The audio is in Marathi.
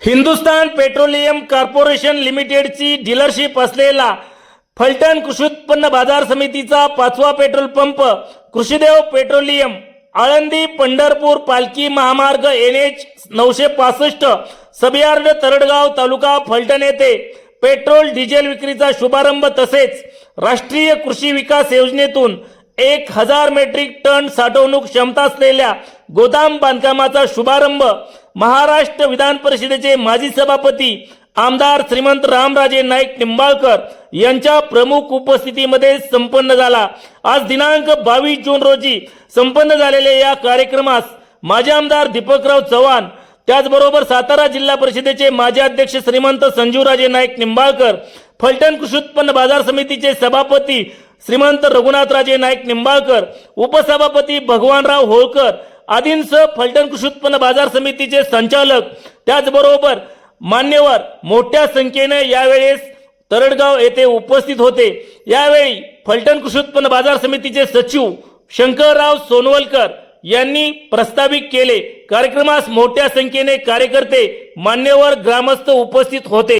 हिंदुस्थान पेट्रोलियम कॉर्पोरेशन लिमिटेडची डीलरशिप असलेला फलटण कृषी उत्पन्न बाजार समितीचा पाचवा petrol pump Krishidev petroleum Alandi Pandharpur पालखी महामार्ग एन एच नऊशे पासष्ट सबियार्ड तरडगाव तालुका फलटण येथे पेट्रोल डिझेल विक्रीचा शुभारंभ तसेच राष्ट्रीय कृषी विकास योजनेतून एक हजार मेट्रिक टन साठवणूक क्षमता असलेल्या गोदाम बांधकामाचा शुभारंभ महाराष्ट्र विधान परिषदेचे माजी सभापती आमदार श्रीमंत रामराजे नाईक निंबाळकर यांच्या प्रमुख उपस्थितीमध्ये संपन्न झाला. आज दिनांक बावीस जून रोजी संपन्न झालेल्या या कार्यक्रमास माजी आमदार दीपकराव चव्हाण त्याचबरोबर सातारा जिल्हा परिषदेचे माजी अध्यक्ष श्रीमंत संजीवराजे नाईक निंबाळकर फलटण कृषी उत्पन्न बाजार समितीचे सभापती श्रीमंत रघुनाथराजे नाईक निंबाळकर उपसभापती भगवानराव होळकर आदींसह फलटण कृषी उत्पन्न बाजार समितीचे संचालक त्याचबरोबर मान्यवर मोठ्या संख्येने यावेळेस तरडगाव येथे उपस्थित होते. यावेळी फलटण कृषी उत्पन्न बाजार समितीचे सचिव शंकरराव सोनवलकर यांनी प्रस्तावित केले. कार्यक्रमास मोठ्या संख्येने कार्यकर्ते मान्यवर ग्रामस्थ उपस्थित होते.